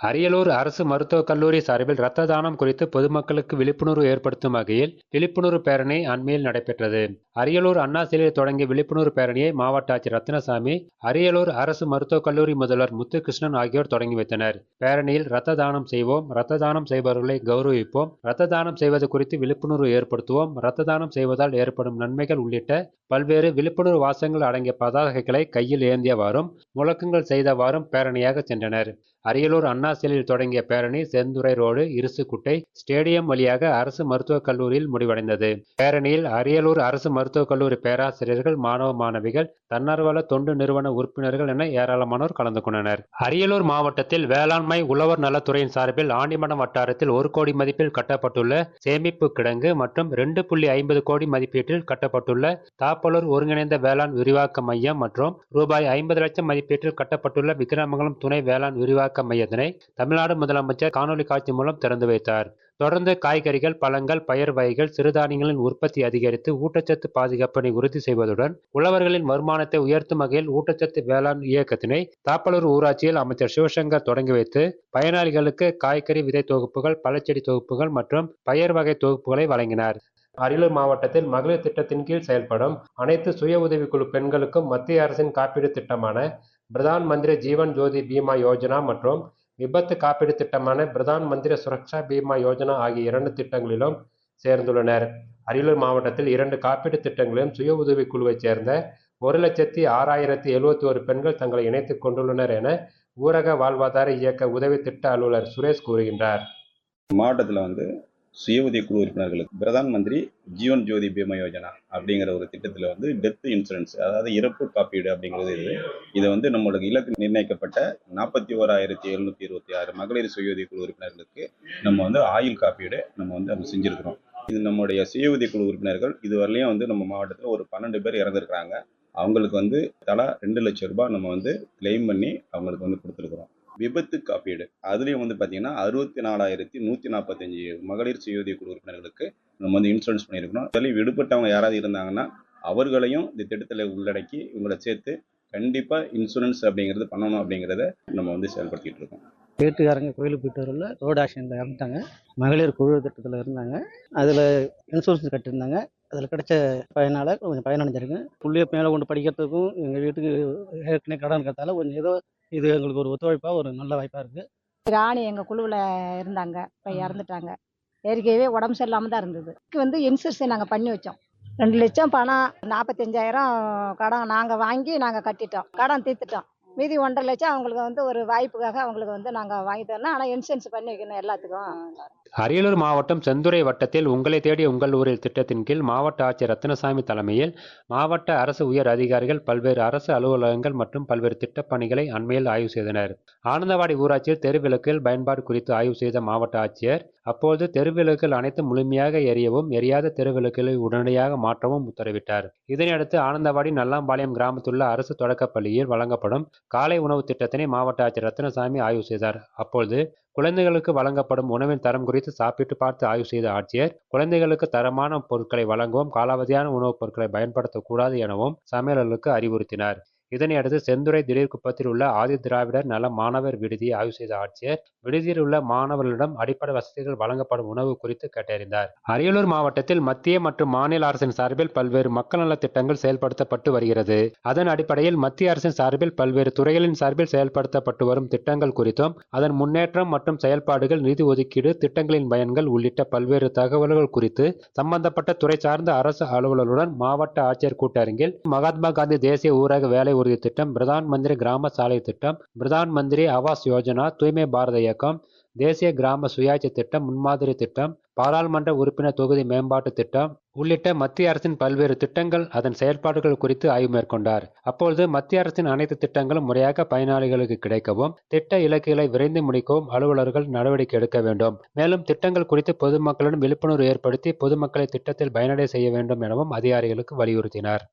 அரியலூர் அரசு மருத்துவக் கல்லூரி சார்பில் இரத்த தானம் குறித்து பொதுமக்களுக்கு விழிப்புணர்வு ஏற்படுத்தும் வகையில் விழிப்புணர்வு பேரணி அண்மையில் நடைபெற்றது. அரியலூர் அண்ணா சிலையில் தொடங்கிய விழிப்புணர்வு பேரணியை மாவட்ட ஆட்சியர் ரத்தினசாமி அரியலூர் அரசு மருத்துவக் கல்லூரி முதல்வர் முத்துகிருஷ்ணன் ஆகியோர் தொடங்கி வைத்தனர். பேரணியில் இரத்த தானம் செய்வோம் இரத்த தானம் செய்பவர்களை கௌரவிப்போம் இரத்த தானம் செய்வது குறித்து விழிப்புணர்வு ஏற்படுத்துவோம் இரத்த தானம் செய்வதால் ஏற்படும் நன்மைகள் உள்ளிட்ட பல்வேறு விழிப்புணர்வு வாசங்கள் அடங்கிய பதாகைகளை கையில் ஏந்தியவாறும் முழக்கங்கள் செய்தவாறும் பேரணியாக சென்றனர். அரியலூர் அண்ணா சிலையில் தொடங்கிய பேரணி செந்துறை ரோடு இருசுக்குட்டை ஸ்டேடியம் வழியாக அரசு மருத்துவக் கல்லூரியில் முடிவடைந்தது. பேரணியில் அரியலூர் அரசு மருத்துவக் கல்லூரி பேராசிரியர்கள் மாணவ மாணவிகள் தன்னார்வல தொண்டு நிறுவன உறுப்பினர்கள் என ஏராளமானோர் கலந்து கொண்டனர். அரியலூர் மாவட்டத்தில் வேளாண்மை உழவர் நலத்துறையின் சார்பில் ஆண்டிமடம் வட்டாரத்தில் ஒரு கோடி மதிப்பில் கட்டப்பட்டுள்ள சேமிப்பு கிடங்கு மற்றும் ரெண்டு புள்ளி ஐம்பது கோடி மதிப்பீட்டில் கட்டப்பட்டுள்ள தாப்பலூர் ஒருங்கிணைந்த வேளாண் விரிவாக்க மையம் மற்றும் ரூபாய் ஐம்பது லட்சம் மதிப்பீட்டில் கட்டப்பட்டுள்ள விக்கிரமங்கலம் துணை வேளாண் விரிவாக்க மையத்தினை தமிழ்நாடு முதலமைச்சர் காணொலி காட்சி மூலம் திறந்து வைத்தார். தொடர்ந்து காய்கறிகள் பழங்கள் பயிர் வகைகள் சிறுதானியங்களின் உற்பத்தி அதிகரித்து ஊட்டச்சத்து பாதுகாப்பினை உறுதி செய்வதுடன் உழவர்களின் வருமானத்தை உயர்த்தும் வகையில் ஊட்டச்சத்து வேளாண் இயக்கத்தினை தாப்பலூர் ஊராட்சியில் அமைச்சர் சிவசங்கர் தொடங்கி வைத்து பயனாளிகளுக்கு காய்கறி விதை தொகுப்புகள் பழச்செடி தொகுப்புகள் மற்றும் பயிர் வகை தொகுப்புகளை வழங்கினார். அரியலூர் மாவட்டத்தில் மகளிர் திட்டத்தின் கீழ் செயல்படும் அனைத்து சுய உதவிக்குழு பெண்களுக்கும் மத்திய அரசின் காப்பீடு திட்டமான பிரதான் மந்திரி ஜீவன் ஜோதி பீமா யோஜனா மற்றும் விபத்து காப்பீடு திட்டமான பிரதான் மந்திரி சுரக்ஷா பீமா யோஜனா ஆகிய இரண்டு திட்டங்களிலும் சேர்ந்துள்ளனர். அரியலூர் மாவட்டத்தில் இரண்டு காப்பீடு திட்டங்களிலும் சுய உதவிக் குழுவைச் சேர்ந்த ஒரு லட்சத்தி ஆறாயிரத்தி எழுபத்தி ஒரு பெண்கள் தங்களை இணைத்துக் கொண்டுள்ளனர் என ஊரக வாழ்வாதார இயக்க உதவி திட்ட அலுவலர் சுரேஷ் கூறுகின்றார். மாவட்டத்தில் வந்து சுய உதவி குழு உறுப்பினர்களுக்கு பிரதான் மந்திரி ஜீவன் ஜோதி பீமா யோஜனா அப்படிங்கிற ஒரு திட்டத்தில் வந்து டெத் இன்சூரன்ஸ் அதாவது இறப்பு காப்பீடு அப்படிங்கிறது இது. இதை வந்து நம்மளுக்கு இலக்கு நிர்ணயிக்கப்பட்ட நாற்பத்தி ஓராயிரத்தி எழுநூத்தி இருபத்தி ஆறு மகளிர் சுய உதவி குழு உறுப்பினர்களுக்கு நம்ம வந்து ஆயுள் காப்பீடு நம்ம வந்து அவங்க செஞ்சிருக்கிறோம். இது நம்முடைய சுய உதவி குழு உறுப்பினர்கள் இதுவரையிலையும் வந்து நம்ம மாவட்டத்தில் ஒரு பன்னெண்டு பேர் இறந்துருக்குறாங்க. அவங்களுக்கு வந்து தலா ரெண்டு லட்சம் ரூபாய் நம்ம வந்து கிளைம் பண்ணி அவங்களுக்கு வந்து கொடுத்துருக்குறோம். விபத்து காப்பீடு. அதுலேயும் வந்து பார்த்தீங்கன்னா அறுபத்தி நாலாயிரத்தி நூற்றி நாற்பத்தஞ்சு மகளிர் சுயோதய குழு உறுப்பினர்களுக்கு நம்ம வந்து இன்சூரன்ஸ் பண்ணியிருக்கணும் அதில் விடுபட்டவங்க யாராவது இருந்தாங்கன்னா அவர்களையும் இந்த திட்டத்தில் உள்ளடக்கி இவங்களை சேர்த்து கண்டிப்பாக இன்சூரன்ஸ் அப்படிங்கிறது பண்ணணும் அப்படிங்கிறத நம்ம வந்து செயல்படுத்திட்டு இருக்கோம். வீட்டுக்காரங்க கோயிலுக்கு போயிட்டு வரல ரோடு இறந்துட்டாங்க. மகளிர் குழு திட்டத்தில் இருந்தாங்க. அதில் இன்சூரன்ஸ் கட்டியிருந்தாங்க. அதில் கிடைச்ச பயனால் கொஞ்சம் பயனடைஞ்சிருக்கு. பிள்ளைய மேலே கொண்டு படிக்கிறதுக்கும் எங்கள் வீட்டுக்கு ஏற்கனவே கடன் இருக்கிறதால கொஞ்சம் ஏதோ இது எங்களுக்கு ஒரு ஒத்துழைப்பாக ஒரு நல்ல வாய்ப்பாக இருக்குது ராணி எங்கள் குழுவில் இருந்தாங்க. இப்போ இறந்துட்டாங்க. ஏற்கனவே உடம்பு சரியில்லாமல் தான் இருந்தது. இதுக்கு வந்து இன்சூரன்ஸ் நாங்கள் பண்ணி வச்சோம். ரெண்டு லட்சம் பணம் நாற்பத்தஞ்சாயிரம் கடன் நாங்கள் வாங்கி நாங்கள் கட்டிட்டோம். கடன் தீர்த்துட்டோம். மீதி ஒன்றரை லட்சம் அவங்களுக்கு வந்து ஒரு வாய்ப்புக்காக அவங்களுக்கு வந்து நாங்கள் வாங்கி தரணும். ஆனால் இன்சூரன்ஸ் பண்ணி வைக்கணும் எல்லாத்துக்கும். அரியலூர் மாவட்டம் செந்துறை வட்டத்தில் உங்களை தேடி உங்கள் ஊரில் திட்டத்தின் கீழ் மாவட்ட ஆட்சியர் ரத்தினசாமி தலைமையில் மாவட்ட அரசு உயர் அதிகாரிகள் பல்வேறு அரசு அலுவலகங்கள் மற்றும் பல்வேறு திட்டப்பணிகளை அண்மையில் ஆய்வு செய்தனர். ஆனந்தவாடி ஊராட்சியில் தெருவிளக்கில் பயன்பாடு குறித்து ஆய்வு செய்த மாவட்ட ஆட்சியர் அப்போது தெருவிளக்குகள் அனைத்தும் முழுமையாக எரியவும் எரியாத தெருவிளக்குகளை உடனடியாக மாற்றவும் உத்தரவிட்டார். இதனையடுத்து ஆனந்தவாடி நல்லாம்பாளையம் கிராமத்துள்ள அரசு தொடக்கப் பள்ளியில் வழங்கப்படும் காலை உணவு திட்டத்தினை மாவட்ட ஆட்சியர் ரத்தினசாமி ஆய்வு செய்தார். அப்பொழுது குழந்தைகளுக்கு வழங்கப்படும் உணவின் தரம் குறித்து சாப்பிட்டு பார்த்து ஆய்வு செய்த ஆட்சியர் குழந்தைகளுக்கு தரமான பொருட்களை வழங்கவும் காலாவதியான உணவுப் பொருட்களை பயன்படுத்தக்கூடாது எனவும் சமையலர்களுக்கு அறிவுறுத்தினார். இதனையடுத்து செந்துறை திடீர்குப்பத்தில் உள்ள ஆதி திராவிடர் நல மாணவர் விடுதியை ஆய்வு செய்த ஆட்சியர் விடுதியில் உள்ள மாணவர்களிடம் அடிப்படை வசதிகள் வழங்கப்படும் உணவு குறித்து கேட்டறிந்தார். அரியலூர் மாவட்டத்தில் மத்திய மற்றும் மாநில அரசின் சார்பில் பல்வேறு மக்கள் நலத் திட்டங்கள் செயல்படுத்தப்பட்டு வருகிறது. அதன் அடிப்படையில் மத்திய அரசின் சார்பில் பல்வேறு துறைகளின் சார்பில் செயல்படுத்தப்பட்டு வரும் திட்டங்கள் குறித்தும் அதன் முன்னேற்றம் மற்றும் செயல்பாடுகள் நிதி ஒதுக்கீடு திட்டங்களின் பயன்கள் உள்ளிட்ட பல்வேறு தகவல்கள் குறித்து சம்பந்தப்பட்ட துறை சார்ந்த அரசு அலுவலருடன் மாவட்ட ஆட்சியர் கூட்டரங்கில் மகாத்மா காந்தி தேசிய ஊரக வேலை உறுதி திட்டம் பிரதான் மந்திரி கிராம சாலை திட்டம் பிரதான் மந்திரி ஆவாஸ் யோஜனா தூய்மை பாரத இயக்கம் தேசிய கிராம சுயாட்சி திட்டம் முன்மாதிரி திட்டம் பாராளுமன்ற உறுப்பினர் தொகுதி மேம்பாட்டு திட்டம் உள்ளிட்ட மத்திய அரசின் பல்வேறு திட்டங்கள் அதன் செயல்பாடுகள் குறித்து ஆய்வு மேற்கொண்டார். அப்பொழுது மத்திய அரசின் அனைத்து திட்டங்களும் முறையாக பயனாளிகளுக்கு கிடைக்கவும் திட்ட இலக்குகளை விரைந்து முடிக்கவும் அலுவலர்கள் நடவடிக்கை எடுக்க வேண்டும். மேலும் திட்டங்கள் குறித்து பொதுமக்களிடம் விழிப்புணர்வு ஏற்படுத்தி பொதுமக்களை திட்டத்தில் பயனடை செய்ய வேண்டும் எனவும் அதிகாரிகளுக்கு வலியுறுத்தினார்.